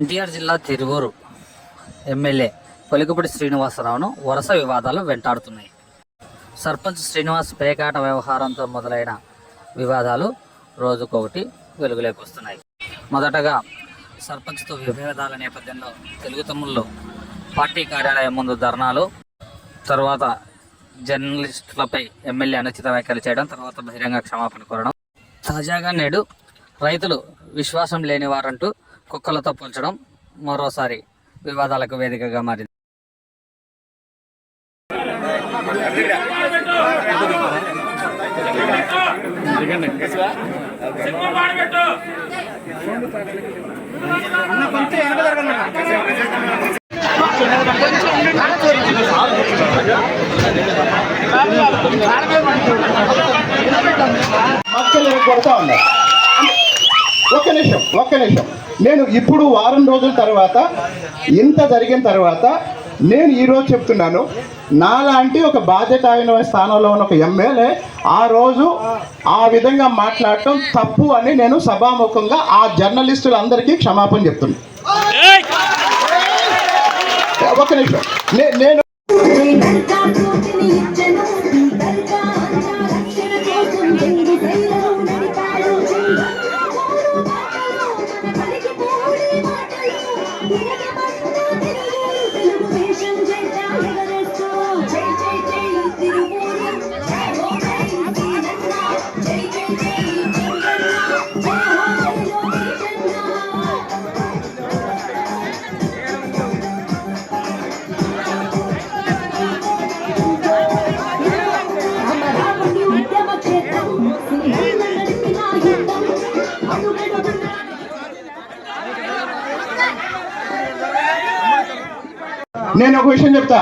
ఎన్టీఆర్ జిల్లా తిరువూరు ఎమ్మెల్యే పొలికపూడి శ్రీనివాసరావును వరుస వివాదాలు వెంటాడుతున్నాయి. సర్పంచ్ శ్రీనివాస్ పేకాట వ్యవహారంతో మొదలైన వివాదాలు రోజుకొకటి వెలుగులోకి వస్తున్నాయి. మొదటగా సర్పంచ్తో విభేదాల నేపథ్యంలో తెలుగు తమ్ముళ్ళు పార్టీ కార్యాలయం ముందు ధర్నాలు తర్వాత జర్నలిస్టులపై ఎమ్మెల్యే అనుచిత వ్యాఖ్యలు చేయడం తర్వాత బహిరంగ క్షమాపణ కోరడం. తాజాగా నేడు రైతులు విశ్వాసం లేని వారంటూ కుక్కలతో పోల్చడం మరోసారి వివాదాలకు వేదికగా మారింది. కొడతా ఉన్నారు. ఒక్క నిమిషం ఒక్క నిమిషం. నేను ఇప్పుడు వారం రోజుల తర్వాత ఇంత జరిగిన తర్వాత నేను ఈరోజు చెప్తున్నాను నాలాంటి ఒక బాధ్యత అయిన స్థానంలో ఉన్న ఒక ఎమ్మెల్యే ఆ రోజు ఆ విధంగా మాట్లాడటం తప్పు అని నేను సభాముఖంగా ఆ జర్నలిస్టులందరికీ క్షమాపణ చెప్తున్నాను ఒక నిమిషం. నే- నేను నేను ఒక విషయం చెప్తా.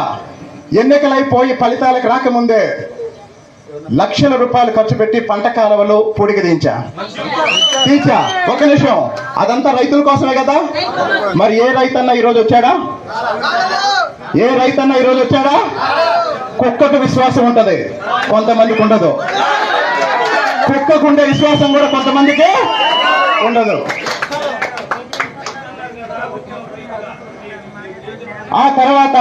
ఎన్నికలైపోయి ఫలితాలకు రాకముందే లక్షల రూపాయలు ఖర్చు పెట్టి పంట కాలువలు పూడిక దించా తీర్చా ఒక నిమిషం. అదంతా రైతుల కోసమే కదా? మరి ఏ రైతన్న ఈరోజు వచ్చాడా? ఏ రైతన్న ఈరోజు వచ్చాడా? కుక్కకు విశ్వాసం ఉంటది. కొంతమందికి ఉండదు. కుక్కకు విశ్వాసం కూడా కొంతమందికి ఉండదు. ఆ తర్వాత